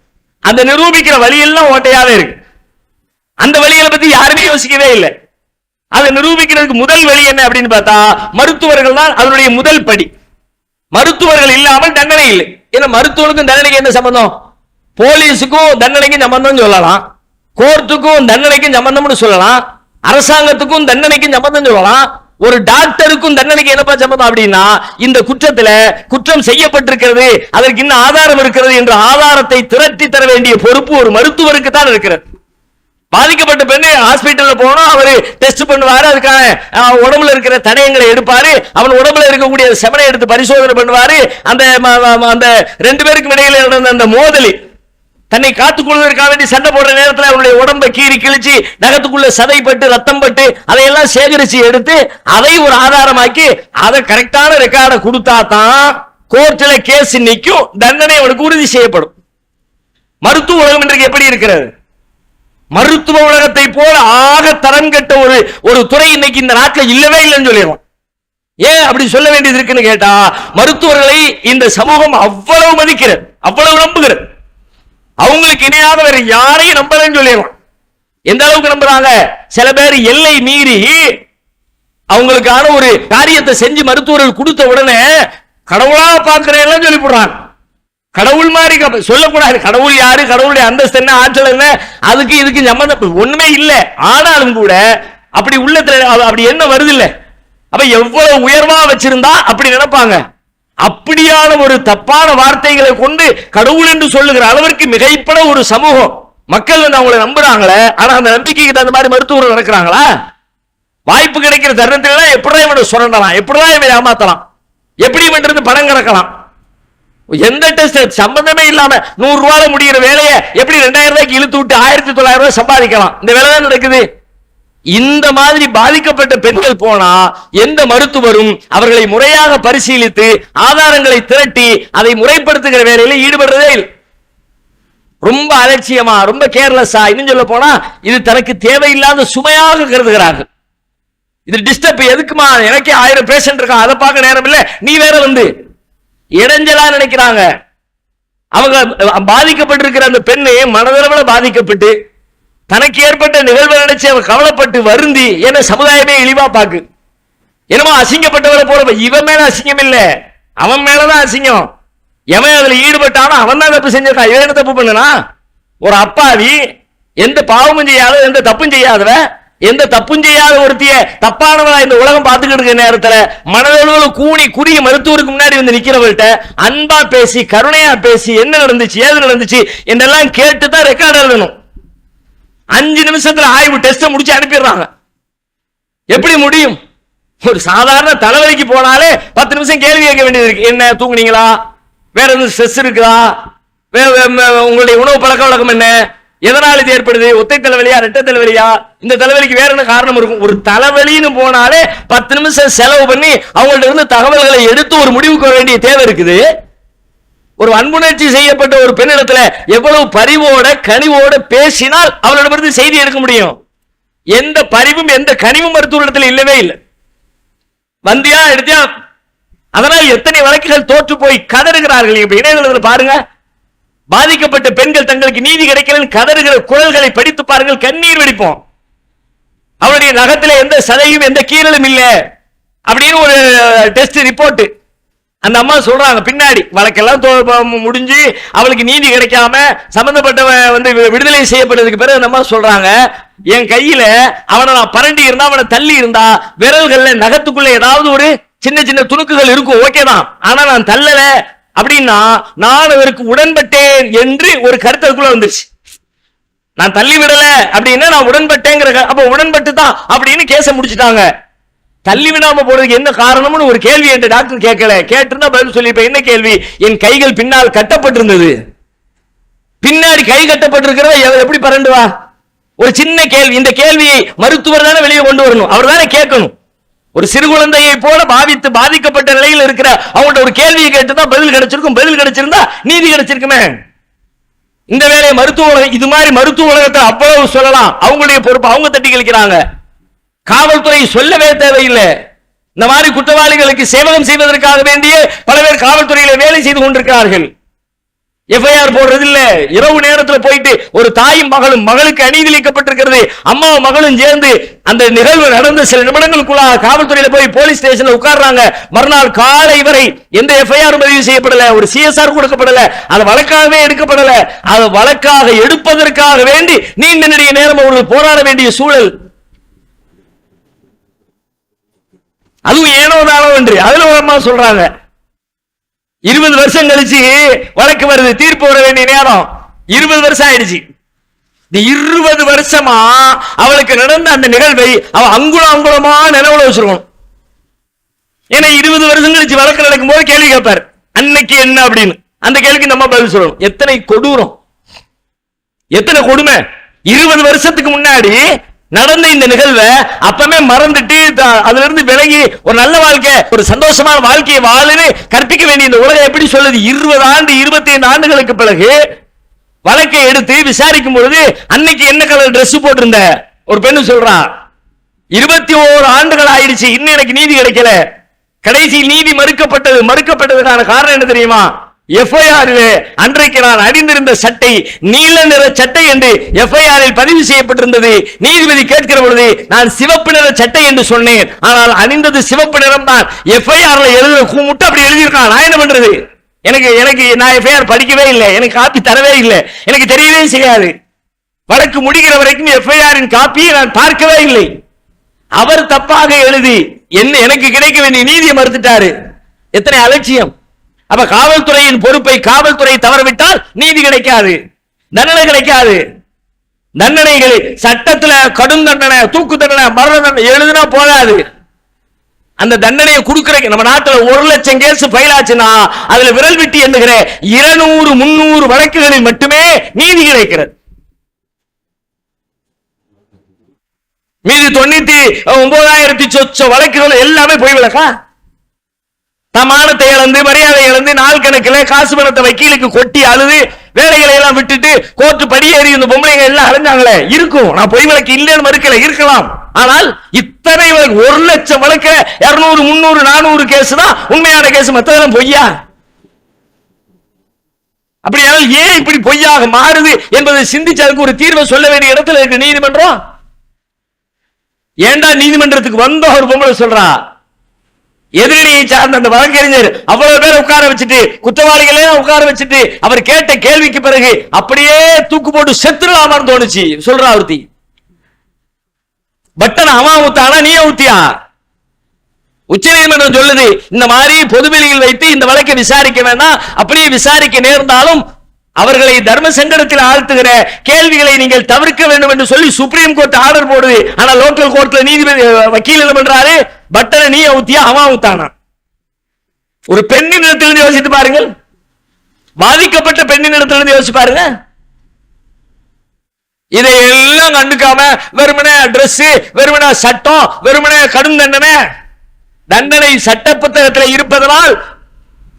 [SPEAKER 2] அந்த நிரூபிக்கிற வழியெல்லாம் ஓட்டையாவே இருக்கு. அந்த வழிகளை பத்தி யாருமே யோசிக்கவே இல்லை. அதை நிரூபிக்கிறதுக்கு முதல் வழி என்ன அப்படின்னு பார்த்தா மருத்துவர்கள் தான் அதனுடைய முதல் படி. மருத்துவர்கள் இல்லாமல் தண்டனை இல்லை. ஏன்னா மருத்துவனுக்கும் தண்டனைக்கு என்ன சம்பந்தம்? போலீஸுக்கும் தண்டனைக்கும் சம்பந்தம் சொல்லலாம். கோர்ட்டுக்கும் தண்டனைக்கும் சம்பந்தம்னு சொல்லலாம். அரசாங்கத்துக்கும் தண்டனைக்கும் சம்பந்தம் சொல்லலாம். ஒரு டாக்டருக்கும் தண்டனைக்கு என்னப்பா சம்பந்தம் அப்படின்னா இந்த குற்றத்துல குற்றம் செய்யப்பட்டிருக்கிறது அதற்கு இன்னும் ஆதாரம் இருக்கிறது என்ற ஆதாரத்தை திரட்டி தர வேண்டிய பொறுப்பு ஒரு மருத்துவருக்கு தான் இருக்கிறது. பாதிக்கப்பட்ட பெண்ணு ஹாஸ்பிட்டல்ல போனோம் அவரு டெஸ்ட் பண்ணுவாரு அதுக்கான உடம்புல இருக்கிற தடயங்களை எடுப்பாரு அவன் உடம்புல இருக்கக்கூடிய செவனை எடுத்து பரிசோதனை பண்ணுவாரு அந்த அந்த ரெண்டு பேருக்கும் இடையில நடந்த அந்த மோதலி தன்னை காத்துக்கொள்வதற்காக வேண்டி சண்டை போடுற நேரத்தில் அவருடைய உடம்பை கீறி கிழிச்சு நகத்துக்குள்ள சதைப்பட்டு ரத்தம் பட்டு அதையெல்லாம் சேகரிச்சு எடுத்து அதை ஒரு ஆதாரமாக்கி அதை கரெக்டான ரெக்கார்டை கொடுத்தா தான் கோர்ட்ல கேஸ் நிற்கும் தண்டனை அவனுக்கு உறுதி செய்யப்படும். மருத்துவ உலகம் இன்றைக்கு எப்படி இருக்கிறது? மருத்துவ உலகத்தை போல ஆக தரம் கெட்ட ஒரு ஒரு துறை இன்னைக்கு இந்த நாட்டில் இல்லவே இல்லைன்னு சொல்லிடுவோம் ஏன் அப்படி சொல்ல வேண்டியது இருக்குன்னு கேட்டா மருத்துவர்களை இந்த சமூகம் அவ்வளவு மதிக்கிறது அவ்வளவு நம்புகிறது. அவங்களுக்கு இணையாக வேற யாரையும் நம்பலன்னு சொல்லிடலாம். எந்த அளவுக்கு நம்புறாங்க? சில பேர் எல்லை மீறி அவங்களுக்கான ஒரு காரியத்தை செஞ்சு மருத்துவர்கள் கொடுத்த உடனே கடவுளா பார்க்கிறேன் சொல்லி போடுறாங்க கடவுள் மாதிரி சொல்லக்கூடாது. கடவுள் யாரு? கடவுளுடைய அந்தஸ்து என்ன? ஆற்றல் என்ன? அதுக்கு இதுக்கு சம்பந்தம் ஒண்ணுமே இல்லை. ஆனாலும் கூட அப்படி உள்ளத்துல அப்படி என்ன வருது இல்லை அப்ப எவ்வளவு உயர்வா வச்சிருந்தா அப்படி நினைப்பாங்க. அப்படியான ஒரு தப்பான வார்த்தைகளை கொண்டு கடவுள் என்று சொல்லுகிற அளவிற்கு மிகைப்பட ஒரு சமூகம். மக்கள் வந்து அவங்களை நம்புறாங்களே ஆனா அந்த நம்பிக்கைக்கு தகுந்த மாதிரி மருத்துவர்கள் நடக்கிறாங்களா? வாய்ப்பு கிடைக்கிற தருணத்துல எப்படிதான் இவனை சுரண்டலாம் எப்படிதான் இவன் ஏமாத்தலாம்? எப்படி இவன் இருந்து பணம் கிடக்கலாம் எந்த டெஸ்ட் சம்பந்தமே இல்லாம நூறு ரூபாய் முடிகிற வேலையை எப்படி ரெண்டாயிரம் ரூபாய்க்கு இழுத்து விட்டு ஆயிரத்தி தொள்ளாயிரம் ரூபாய் சம்பாதிக்கலாம்? இந்த வேலை தான் நடக்குது. இந்த மாதிரி பாதிக்கப்பட்ட பெண்கள் போனா எந்த மருத்துவரும் அவர்களை முறையாக பரிசீலித்து ஆதாரங்களை திரட்டி அதை முறைப்படுத்துகிற வேலையில ஈடுபடுறதே இல்லை. ரொம்ப அலட்சியமா ரொம்ப கேர்லெஸ்ஸா இன்னும் சொல்ல போனா இது தனக்கு தேவையில்லாத சுமையாக கருதுகிறார்கள். இது டிஸ்டர்ப் எதுக்குமா? எனக்கே ஆயிரம் பேஷண்ட் இருக்கான் அதை பார்க்க நேரம் இல்ல. நீ வேற வந்து. இடைஞ்சலா நினைக்கிறாங்க. அவங்க பாதிக்கப்பட்டிருக்கிற அந்த பெண்ணு மனதளவில் பாதிக்கப்பட்டு தனக்கு ஏற்பட்ட நிகழ்வை நினைச்சு அவன் கவலைப்பட்டு வருந்தி ஏன்னா சமுதாயமே இழிவா பாக்கு. என்னமோ அசிங்கப்பட்டவரை போல இவன் மேல அசிங்கம் இல்ல. அவன் மேலதான் அசிங்கம். எவன் அதுல ஈடுபட்டானோ அவன் தான் தப்பு செஞ்சிருக்கான். இவன் என்ன தப்பு பண்ணனா ஒரு அப்பாவி எந்த பாவமும் செய்யாத எந்த தப்பும் செய்யாதவ எந்த தப்பும் செய்யாத ஒருத்திய தப்பானவளா இந்த உலகம் பார்த்துக்கிட்டு இருக்க நேரத்துல மனதளவுல கூணி குறுகிய மருத்துவருக்கு முன்னாடி வந்து நிக்கிறவள்கிட்ட அன்பா பேசி கருணையா பேசி என்ன நடந்துச்சு ஏது நடந்துச்சு என்றெல்லாம் கேட்டு தான் ரெக்கார்ட் எழுதணும். அஞ்சு நிமிஷத்துல ஆய்வு டெஸ்ட் முடிச்சு அனுப்பிடுறாங்க. எப்படி முடியும்? ஒரு சாதாரண தலைவலிக்கு போனாலே பத்து நிமிஷம் கேள்வி கேட்க வேண்டியது இருக்கு. என்ன தூங்குனீங்களா? வேற எதுவும் ஸ்ட்ரெஸ் இருக்குதா? உங்களுடைய உணவு பழக்க வழக்கம் என்ன? எதனால் இது ஏற்படுது? ஒத்தை தலைவலியா ரெட்டை தலைவலியா? இந்த தலைவலிக்கு வேற என்ன காரணம் இருக்கும்? ஒரு தலைவலின்னு போனாலே பத்து நிமிஷம் செலவு பண்ணி அவங்கள்ட்ட இருந்து தகவல்களை எடுத்து ஒரு முடிவுக்கு வேண்டிய தேவை இருக்குது. ஒரு அன்புணர்ச்சி செய்யப்பட்ட ஒரு பெண்ணிடத்துல எவ்வளவு பரிவோட கனிவோட பேசினால் அவளிடமிருந்து செய்தி எடுக்க முடியும். எந்த பரிவும் எந்த கனிவும் மருத்துவரிடத்துல இல்லவே இல்லை. வந்தியா எடுத்தியா? அதனால் எத்தனை வழக்குகள் தோற்று போய் கதறுகிறார்கள்? இப்ப இணையதளத்தில் பாருங்க. பாதிக்கப்பட்ட பெண்கள் தங்களுக்கு நீதி கிடைக்கலன்னு கதறுகிற குரல்களை படித்து பாருங்கள். கண்ணீர் வெடிப்போம். அவருடைய நகத்துல எந்த சதையும் எந்த கீறலும் இல்லை. அப்படின்னு ஒரு டெஸ்ட் ரிப்போர்ட் அந்த அம்மா சொல்றாங்க பின்னாடி வழக்கெல்லாம் தோ- முடிஞ்சு அவளுக்கு நீதி கிடைக்காம சம்பந்தப்பட்டவன் வந்து விடுதலை செய்யப்பட்டதுக்கு பிறகு அந்த அம்மா சொல்றாங்க என் கையில அவனை நான் பரண்டி இருந்தா அவனை தள்ளி இருந்தா விரல்கள்ல நகத்துக்குள்ள ஏதாவது ஒரு சின்ன சின்ன துணுக்குகள் இருக்கும் ஓகே தான். ஆனா நான் தள்ளல அப்படின்னா நான் அவருக்கு உடன்பட்டேன் என்று ஒரு கருத்துக்குள்ள வந்துருச்சு. நான் தள்ளி விடல அப்படின்னா நான் உடன்பட்டேங்கிற அப்ப உடன்பட்டு தான் அப்படின்னு கேச முடிச்சிட்டாங்க. தள்ளி விடாம போறதுக்கு என்ன காரணம்னு ஒரு கேள்வி என்ற டாக்டர் கேட்கல. கேட்டிருந்தா பதில் சொல்லியிருப்பேன் என்ன கேள்வி? என் கைகள் பின்னால் கட்டப்பட்டிருந்தது. பின்னாடி கை கட்டப்பட்டிருக்கிறத? எப்படி எப்படி பரண்டுவா? ஒரு சின்ன கேள்வி. இந்த கேள்வியை மருத்துவர் தானே வெளியே கொண்டு வரணும். அவர் தானே கேட்கணும். ஒரு சிறு குழந்தையை போல பாவித்து பாதிக்கப்பட்ட நிலையில் இருக்கிற அவங்கள்ட்ட ஒரு கேள்வியை கேட்டு தான் பதில் கிடைச்சிருக்கும். பதில் கிடைச்சிருந்தா நீதி கிடைச்சிருக்குமே. இந்த வேலையை மருத்துவ உலகம் இது மாதிரி மருத்துவ உலகத்தை அவ்வளவு சொல்லலாம். அவங்களுடைய பொறுப்பு அவங்க தட்டி கழிக்கிறாங்க. காவல்துறை சொல்லவே தேவையில்லை. இந்த மாதிரி குற்றவாளிகளுக்கு சேவகம் செய்வதற்காக வேண்டிய பல பேர் காவல்துறையில வேலை செய்து கொண்டிருக்கிறார்கள். எஃப்ஐஆர் போடுறது இல்ல இரவு நேரத்தில் போயிட்டு ஒரு தாயும் மகளும் மகளுக்கு அநீதிளிக்கப்பட்டிருக்கிறது அம்மாவும் மகளும் சேர்ந்து அந்த நிகழ்வு நடந்த சில நிமிடங்களுக்குள்ள காவல்துறையில போய் போலீஸ் ஸ்டேஷன்ல உட்கார்றாங்க. மறுநாள் காலை வரை எந்த எஃப்ஐஆர் பதிவு செய்யப்படல ஒரு சிஎஸ்ஆர் கொடுக்கப்படல அது வழக்காகவே எடுக்கப்படல. அது வழக்காக எடுப்பதற்காக வேண்டி நீண்ட நெடிய நேரம் அவர்கள் போராட வேண்டிய சூழல் அதுவும் ஏனோ தானோ என்று. அதுல ஒரு அம்மா சொல்றாங்க. இருபது வருஷம் கழிச்சு வழக்கு வருது தீர்ப்பு வர வேண்டிய நேரம். இருபது வருஷம் ஆயிடுச்சு. இந்த இருபது வருஷமா அவளுக்கு நடந்த அந்த நிகழ்வை அவ அங்குலம் அங்குலமா நினைவுல வச்சிருக்கணும். ஏன்னா இருபது வருஷம் கழிச்சு வழக்கு நடக்கும் போது கேள்வி கேட்பார். அன்னைக்கு என்ன அப்படின்னு. அந்த கேள்விக்கு நம்ம பதில் சொல்லணும். எத்தனை கொடூரம். எத்தனை கொடுமை. இருபது வருஷத்துக்கு முன்னாடி நடந்த இந்த நிகழ்வை அப்பவே மறந்துட்டு அதுல இருந்து விலகி ஒரு நல்ல வாழ்க்கை ஒரு சந்தோஷமான வாழ்க்கையை வாழுன்னு கற்பிக்க வேண்டிய இந்த உலகம் எப்படி சொல்லுது? இருபது ஆண்டு இருபத்தி ஐந்து ஆண்டுகளுக்கு பிறகு வழக்கை எடுத்து விசாரிக்கும் பொழுது அன்னைக்கு என்ன கலர் ட்ரெஸ் போட்டிருந்த? ஒரு பெண்ணு சொல்றான் இருபத்தி ஓரு ஆண்டுகள் ஆயிடுச்சு இன்னும் எனக்கு நீதி கிடைக்கல. கடைசி நீதி மறுக்கப்பட்டது மறுக்கப்பட்டதுக்கான காரணம் என்ன தெரியுமா? எஃப்ஐஆர் அன்றைக்கு நான் அணிந்திருந்த சட்டை நீல நிற சட்டை என்று எஃப்ஐஆரில் பதிவு செய்யப்பட்டிருந்தது. நீதிபதி கேட்கிற பொழுது நான் சிவப்பு நிற சட்டை என்று சொன்னேன். ஆனால் அணிந்தது சிவப்பு நிறம் தான். எஃப்ஐஆர்ல எழுதுற கூமுட்டு அப்படி எழுதியிருக்கான். நான் என்ன பண்றது? எனக்கு எனக்கு நான் எஃப்ஐஆர் படிக்கவே இல்லை. எனக்கு காப்பி தரவே இல்லை. எனக்கு தெரியவே செய்யாது. வழக்கு முடிகிற வரைக்கும் எஃப்ஐஆரின் காப்பியை நான் பார்க்கவே இல்லை. அவர் தப்பாக எழுதி என்ன எனக்கு கிடைக்க வேண்டிய நீதியை மறுத்துட்டாரு. எத்தனை அலட்சியம். அப்ப காவல்துறையின் பொறுப்பை காவல்துறை தவறவிட்டால் நீதி கிடைக்காது. தண்டனை கிடைக்காது. தண்டனைகள் சட்டத்துல கடும் தண்டனை தூக்கு தண்டனை மரண தண்டனை எழுதுனா போதாது. அந்த தண்டனையை கொடுக்கிற நம்ம நாட்டில் ஒரு லட்சம் கேஸ் ஃபைல் ஆச்சுன்னா அதுல விரல் விட்டு எண்ணுகிற இருநூறு முன்னூறு வழக்குகளில் மட்டுமே நீதி கிடைக்கிறது. மீதி தொண்ணூத்தி ஒன்பதாயிரத்தி சொச்ச வழக்குகள் எல்லாமே போய் விளக்கா? தமானத்தை இழந்து மரியாதை இழந்து நாள் கணக்கில் காசு பணத்தை வக்கீலுக்கு கொட்டி அழுது வேலைகளை எல்லாம் விட்டுட்டு கோர்ட்டு படியேறி இந்த பொம்பளைங்க எல்லாம் அலைஞ்சாங்களே இருக்கும். நான் பொய் வழக்கு இல்லைன்னு மறுக்கல இருக்கலாம். ஆனால் இத்தனை வழக்கு ஒரு லட்சம் வழக்கு இருநூறு முந்நூறு நானூறு கேஸ் தான் உண்மையான கேஸ் மத்ததெல்லாம் பொய்யா? அப்படியானால் ஏன் இப்படி பொய்யாக மாறுது என்பதை சிந்திச்சு அதுக்கு ஒரு தீர்வை சொல்ல வேண்டிய இடத்துல இருக்கு நீதிமன்றம்? ஏன்டா நீதிமன்றத்துக்கு வந்த ஒரு பொம்பளை சொல்றா? எதிரணியை சார்ந்த அந்த வழக்கறிஞர் அவ்வளவு பேரை உட்கார வச்சுட்டு குற்றவாளிகளே உட்கார வச்சுட்டு அவர் கேட்ட கேள்விக்கு பிறகு அப்படியே தூக்கு போட்டு செத்துடலாமான்னு தோணுச்சு. சொல்றா ஒருத்தி. பட்டன் அவன் ஊத்தானா நீ ஊத்தியா? உச்ச நீதிமன்றம் சொல்லுது இந்த மாதிரி பொதுவெளியில் வைத்து இந்த வழக்கை விசாரிக்க வேண்டாம். அப்படியே விசாரிக்க நேர்ந்தாலும் அவர்களை தர்ம சங்கடத்தில் ஆழ்த்துகிற கேள்விகளை நீங்கள் தவிர்க்க வேண்டும் என்று சொல்லி சுப்ரீம் கோர்ட் ஆர்டர் போடுது. ஆனா லோக்கல் கோர்ட்ல நீதிபதி வக்கீல் என்ன பண்றாரு? பட்டனை நீ ஊத்தியா அவன் ஊத்தானா? ஒரு பெண்ணின் இடத்திலிருந்து யோசித்து பாருங்கள். பாதிக்கப்பட்ட பெண்ணின் இடத்திலிருந்து யோசிச்சு பாருங்க. இதை எல்லாம் கண்டுக்காம வெறுமனே ட்ரெஸ் வெறுமனே சட்டம் வெறுமனே கடும் தண்டனை. தண்டனை சட்ட புத்தகத்தில் இருப்பதனால்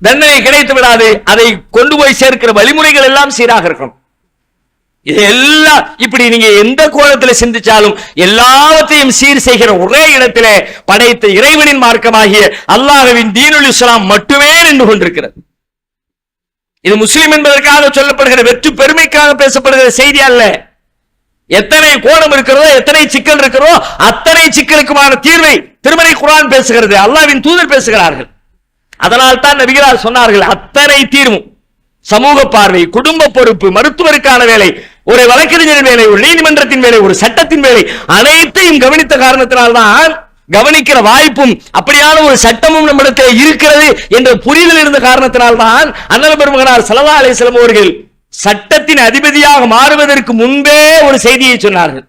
[SPEAKER 2] தண்டனை கிடைத்து விடாது. அதை கொண்டு போய் சேர்க்கிற வழிமுறைகள் எல்லாம் சீராக இருக்கணும். இதெல்லாம் இப்படி நீங்க எந்த கோணத்தில் சிந்திச்சாலும் எல்லாவற்றையும் சீர் செய்கிற ஒரே இடத்திலே படைத்த இறைவனின் மார்க்கமாகிய அல்லாஹவின் தீனுல் இஸ்லாம் மட்டுமே நின்று கொண்டிருக்கிறது. இது முஸ்லிம் என்பதற்காக சொல்லப்படுகிற வெற்றி பெருமைக்காக பேசப்படுகிற செய்தி அல்ல. எத்தனை கோணம் இருக்கிறதோ எத்தனை சிக்கல் இருக்கிறதோ அத்தனை சிக்கலுக்குமான தீர்வை திருமலை குரான் பேசுகிறது அல்லாஹ்வின் தூதர் பேசுகிறார்கள். அதனால் தான் நபிகளார் சொன்னார்கள் அத்தனை தீர்வும் சமூக பார்வை குடும்ப பொறுப்பு மருத்துவருக்கான வேலை ஒரு வழக்கறிஞரின் வேலை ஒரு நீதிமன்றத்தின் வேலை ஒரு சட்டத்தின் வேலை. அனைத்தையும் கவனித்த காரணத்தினால்தான் கவனிக்கிற வாய்ப்பும் அப்படியான ஒரு சட்டமும் நம்மிடத்தில் இருக்கிறது என்ற புரிதல் இருந்த காரணத்தினால்தான் அண்ணல் பெருமகனார் சல்லா அலிஸ்லாம் அவர்கள் சட்டத்தின் அதிபதியாக மாறுவதற்கு முன்பே ஒரு செய்தியை சொன்னார்கள்.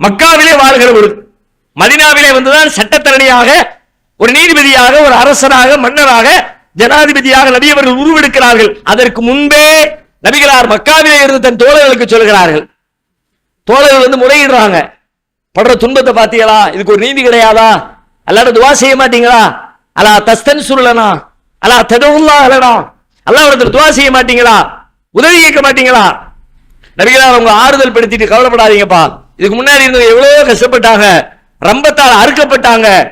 [SPEAKER 2] மக்காவிலே வாழ்கிற ஒரு மதினாவிலே வந்துதான் சட்டத்தரணியாக ஒரு நீதிபதியாக ஒரு அரசராக மன்னராக ஜனாதிபதியாக நபி அவர்கள் உருவெடுக்கிறார்கள். அதற்கு முன்பே நபிகளார் மக்காவிலே இருந்து தன் தோழர்களுக்கு சொல்கிறார்கள். தோழர்கள் வந்து முறையிடுறாங்க. படுற துன்பத்தை பார்த்தீங்களா இதுக்கு ஒரு நீதி கிடையாதா? அல்லாட துவா செய்ய மாட்டீங்களா? அலா தஸ்தன் சுருளனா அலா தடவுல்லா அலனா? ஒருத்தர் துவா செய்ய மாட்டீங்களா? உதவி கேட்க மாட்டீங்களா? நபிகளார் அவங்க ஆறுதல் படுத்திட்டு கவலைப்படாதீங்கப்பா. இதுக்கு முன்னாடி இருந்தவங்க எவ்வளவு கஷ்டப்பட்டாங்க. ரம்பத்தால் அறுக்கப்பட்டாங்க.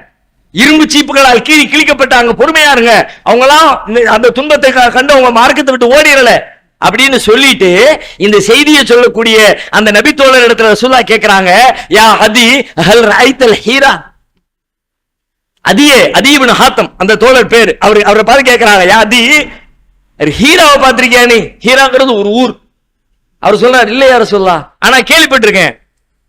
[SPEAKER 2] இரும்பு சீப்புகளால் கீறி கிழிக்கப்பட்டாங்க. பொறுமையா இருங்க. அவங்களாம் இந்த- அந்த துன்பத்தை க- கண்டு அவங்க மார்க்கத்தை விட்டு ஓடிடல. அப்படின்னு சொல்லிட்டு இந்த செய்தியை சொல்லக்கூடிய அந்த நபித்தோழர் இடத்துல ரசூலா கேட்கிறாங்க யா அதி ஹல் ராய்த்தல் ஹீரா? அதியே அதீபன் ஹாத்தம் அந்த தோழர் பேர். அவர் அவரை பார்த்து கேட்கிறாங்க யா அதி ஹீராவை பார்த்திருக்கியா நீ? ஹீராங்கிறது ஒரு ஊர். அவர் சொல்றாரு இல்லையா ரசூல்லா ஆனா கேள்விப்பட்டிருக்கேன்.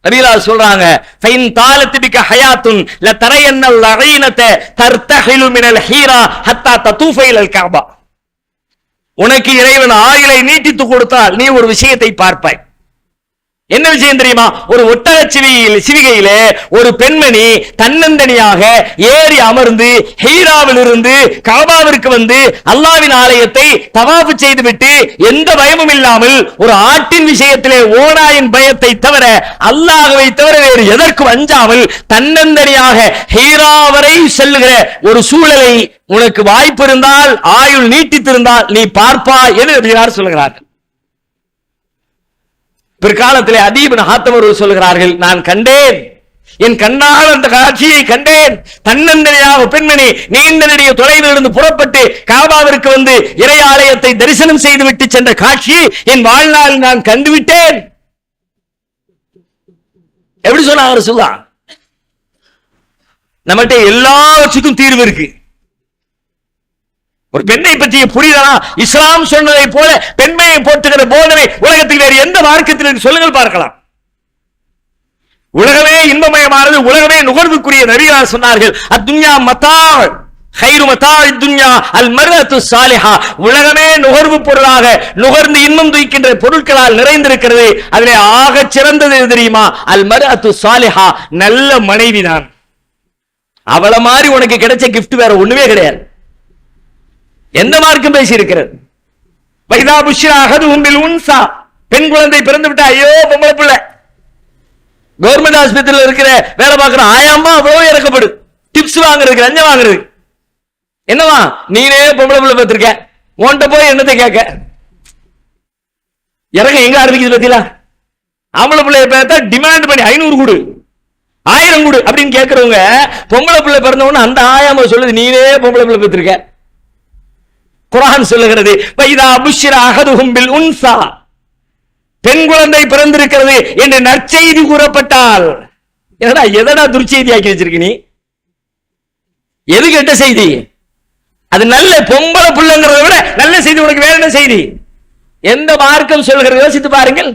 [SPEAKER 2] நபிகளா சொல்றாங்க ஃபைன் தாலத்திபிக்க ஹயாத்துன் ல தரையன்னல் லகைனத தர்த்த மினல் ஹீரா ஹத்தா ததூஃபைல் அல் உனக்கு இறைவன் ஆயுளை நீட்டித்து கொடுத்தால் நீ ஒரு விஷயத்தை பார்ப்பாய். என்ன விஷயம் தெரியுமா? ஒரு ஒட்டக சிவியில் சிவிகையில ஒரு பெண்மணி தன்னந்தனியாக ஏறி அமர்ந்து ஹீராவில் இருந்து கபாவிற்கு வந்து அல்லாவின் ஆலயத்தை தவாஃபு செய்துவிட்டு எந்த பயமும் இல்லாமல் ஒரு ஆட்டின் விஷயத்திலே ஓனாயின் பயத்தை தவிர அல்லாஹவை தவிர வேறு எதற்கும் அஞ்சாமல் தன்னந்தனியாக ஹீராவரை செல்லுகிற ஒரு சூழலை உனக்கு வாய்ப்பு இருந்தால் ஆயுள் நீட்டித்திருந்தால் நீ பார்ப்பா என்று நபிகளார் சொல்லுகிறார்கள் பிற்காலத்திலே அதீபன் ஹாத்தம் அவர்கள் சொல்லுகிறார்கள் நான் கண்டேன். என் கண்ணால் அந்த காட்சியை கண்டேன். தன்னந்தனியாக பெண்மணி நீண்ட நெடிய தொலைவில் இருந்து புறப்பட்டு காபாவிற்கு வந்து இறை ஆலயத்தை தரிசனம் செய்துவிட்டு சென்ற காட்சியை என் வாழ்நாளில் நான் கண்டுவிட்டேன். எப்படி சொன்னாங்க சொல்லா நம்மகிட்ட எல்லாவற்றுக்கும் தீர்வு இருக்கு. ஒரு பெண்ணை பற்றிய புரிதலா இஸ்லாம் சொன்னதை போல பெண்மையை போட்டுகிற போதனை உலகத்தில் வேறு எந்த மார்க்கத்தில் சொல்லுங்கள் பார்க்கலாம். உலகமே இன்பமயமானது உலகமே நுகர்வுக்குரிய நபிகளார் சொன்னார்கள் அத்துன்யா மத்தா ஹைரு மத்தாள் துன்யா அல் மர்அத்து சாலிஹா உலகமே நுகர்வு பொருளாக நுகர்ந்து இன்பம் துய்க்கின்ற பொருட்களால் நிறைந்திருக்கிறது. அதிலே ஆகச் சிறந்தது தெரியுமா? அல் மருத்து சாலிஹா நல்ல மனைவிதான் அவள மாதிரி உனக்கு கிடைச்ச கிஃப்ட் வேற ஒண்ணுமே கிடையாது. எந்த மார்க்கம் பேசியிருக்கிறது? வைதா புஷ்ரா அகது உம்பில் உன்சா. பெண் குழந்தை பிறந்து விட்டா ஐயோ பொம்பளை பிள்ளை. கவர்மெண்ட் ஆஸ்பத்திரியில் இருக்கிற வேலை பார்க்கிற ஆயாமா அவ்வளவு இறக்கப்படு. டிப்ஸ் வாங்குறதுக்கு லஞ்சம் வாங்குறது என்னவா நீனே பொம்பளை பிள்ளை பார்த்துருக்க? உன்கிட்ட போய் என்னத்தை கேட்க? இறங்க எங்க ஆரம்பிக்குது பத்தியா ஆம்பளை பிள்ளைய பார்த்தா டிமாண்ட் பண்ணி ஐநூறு கொடு. ஆயிரம் கொடு அப்படின்னு கேட்கறவங்க பொம்பளை பிள்ளை பிறந்த அந்த ஆயாம சொல்லுது நீனே பொம்பளை பிள்ளை பெற்றிருக்க குரான் சொல்லுகிறது வைதா புஷ்ரா அகதுகும்பில் உன்சா. பெண் குழந்தை பிறந்திருக்கிறது என்று நற்செய்தி கூறப்பட்டால். என்னடா எதடா துர்ச்செய்தி ஆக்கி வச்சிருக்க நீ? எது கெட்ட செய்தி? அது நல்ல பொம்பளை புள்ளங்கிறத விட நல்ல செய்தி உனக்கு வேற என்ன செய்தி? எந்த மார்க்கம் சொல்கிறது யோசித்து பாருங்கள்.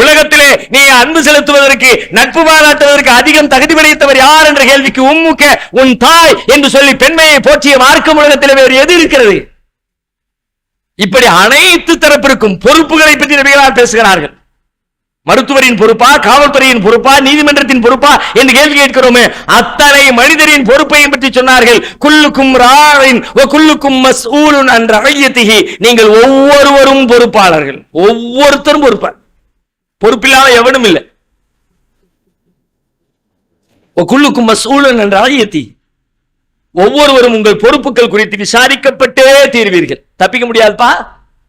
[SPEAKER 2] உலகத்திலே நீ அன்பு செலுத்துவதற்கு நட்பு பாராட்டுவதற்கு அதிகம் தகுதி படைத்தவர் யார் என்ற கேள்விக்கு உம்முக்க உன் தாய் என்று சொல்லி பெண்மையை போற்றிய மார்க்கம் உலகத்தில் வேறு எது இருக்கிறது? இப்படி அனைத்து தரப்பிற்கும் பொறுப்புகளை பற்றி நபிகளார் பேசுகிறார்கள். மருத்துவரின் பொறுப்பா காவல்துறையின் பொறுப்பா நீதிமன்றத்தின் பொறுப்பா என்று கேள்வி கேட்கிறோமே அத்தனை மனிதரின் பொறுப்பையும் பற்றி சொன்னார்கள். குல்லுக்கும் ராவின் குல்லுக்கும் மஸ்ஊலுன் என்ற நீங்கள் ஒவ்வொருவரும் பொறுப்பாளர்கள். ஒவ்வொருத்தரும் பொறுப்பார். பொறுப்பில்லாத எவனும் இல்லை. குள்ளுக்கும் சூழல் என்ற ஆயத்தி. ஒவ்வொருவரும் உங்கள் பொறுப்புகள் குறித்து விசாரிக்கப்பட்டே தீர்வீர்கள். தப்பிக்க முடியாதுப்பா.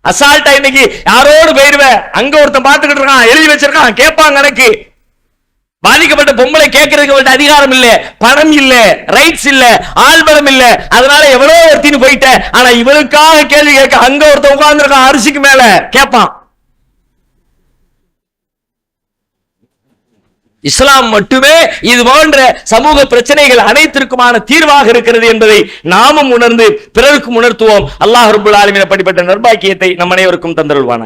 [SPEAKER 2] அசால்ட்டா இன்னைக்கு யாரோடு போயிருவேன் அங்க ஒருத்தன் பார்த்துக்கிட்டு இருக்கான் எழுதி வச்சிருக்கான் கேட்பாங்க எனக்கு. பாதிக்கப்பட்ட பொம்பளை கேட்கறதுக்கு அவள்ட்ட அதிகாரம் இல்ல பணம் இல்ல ரைட்ஸ் இல்ல ஆள்பலம் இல்ல. அதனால எவ்வளவு ஒருத்தின்னு போயிட்டேன். ஆனா இவளுக்காக கேள்வி கேட்க அங்க ஒருத்தன் உட்கார்ந்துருக்கான் அரிசிக்கு மேல கேட்பான். இஸ்லாம் மட்டுமே இது போன்ற சமூக பிரச்சனைகள் அனைத்திற்குமான தீர்வாக இருக்கிறது என்பதை நாமும் உணர்ந்து பிறருக்கும் உணர்த்துவோம். அல்லாஹ் ரபுல் ஆலமின் அப்படிப்பட்ட நர்பாக்கியத்தை நம் அனைவருக்கும் தந்தருள்வான